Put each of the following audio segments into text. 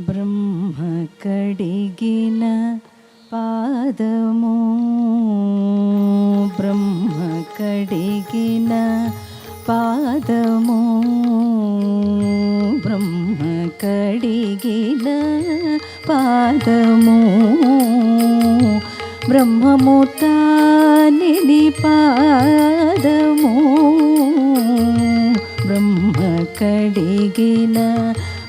బ్రహ్మ కడిగిన పాదము. బ్రహ్మ కడిగిన పాదము. బ్రహ్మ కడిగిన పాదము. బ్రహ్మము తానిని పాదము. బ్రహ్మ కడిగిన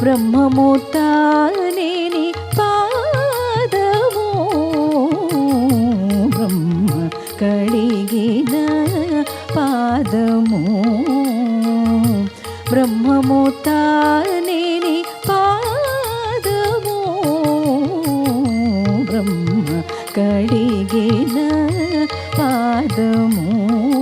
బ్రహ్మము పాదము. బ్రహ్మ కడిగిన పాదము. బ్రహ్మము పాదము. బ్రహ్మ కడిగిన పాదము.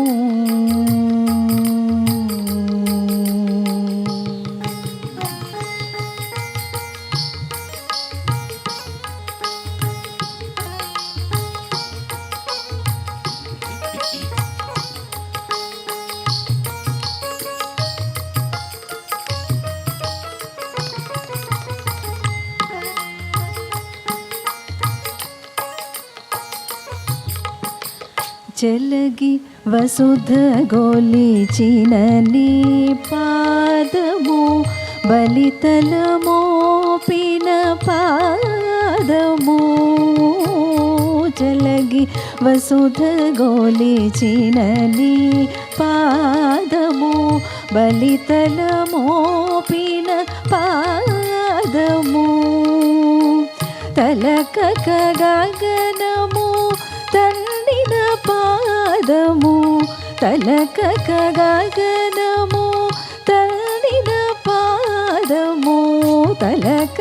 చెలగి వసుధ గోలిచిన నీ పాదము బలితలమోపిన పాదము. చెలగి వసుధ గోలిచిన నీ పాదము బలితలమోపిన పాదము. తలక గగన పాదము తలక గగనము తండిన పాదము తలక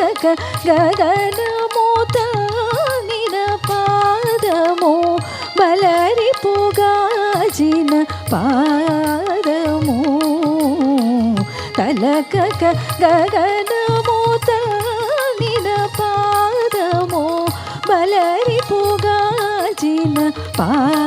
గగనము తండిన పాదము బలరి పొగాజిన పాదము తలక గగనము తండిన పాదము బలరి పొగాజిన పాదము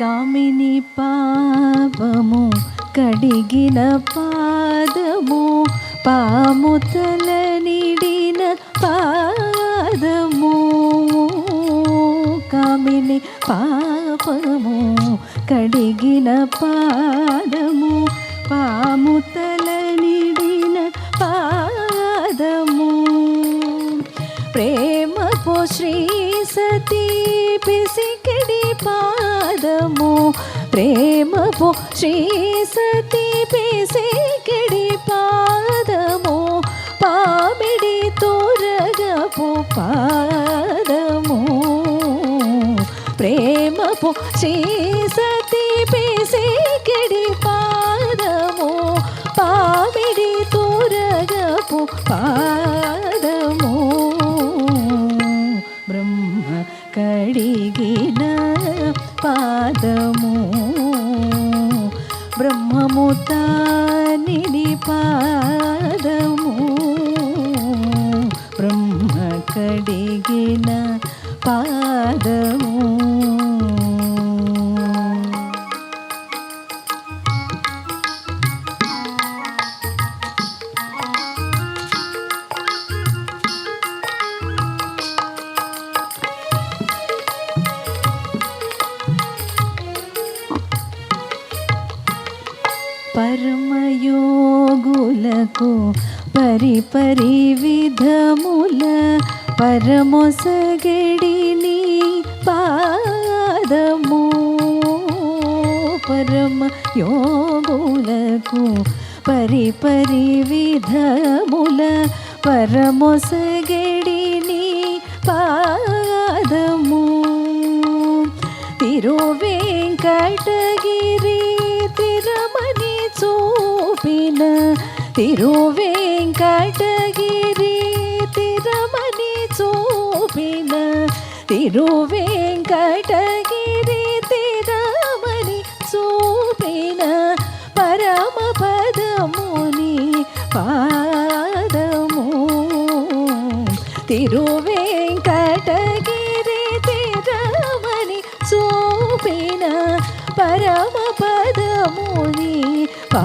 కామిని పాపము కడిగిన పాదము పాము నిడిన పాదము. కామిని పాపము కడిగిన పాదము పాము నిడిన పాదము. ప్రేమ పో శ్రీ సతీ పిసిక పదము ప్రేమపు శ్రీ సతీ పిసికిడి పాదము పామిడి తోరగపు పాదము. ప్రేమపు శ్రీ కర్మయోగులకు పరిపరి విధముల పరమొసగడిని పాదము పరమ యోగులకు పరిపరి విధముల పరమొసగడిని పాదము తిరువేంకటగిరి చూపిన తిరువేంకటగిరి తిరమని చూపిన తిరువేంకటగిరి తిరమని చూపిన పరమ పదముని పాదము. తిరువేంకటగిరి తిరమని చూపిన పరమ పదముని పా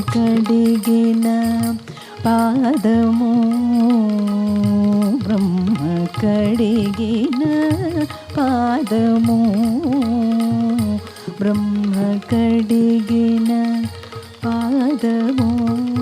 കടികിന പാദമോ? ബ്രഹ്മ കടികിന പാദമോ? ബ്രഹ്മ കടികിന പാദമോ?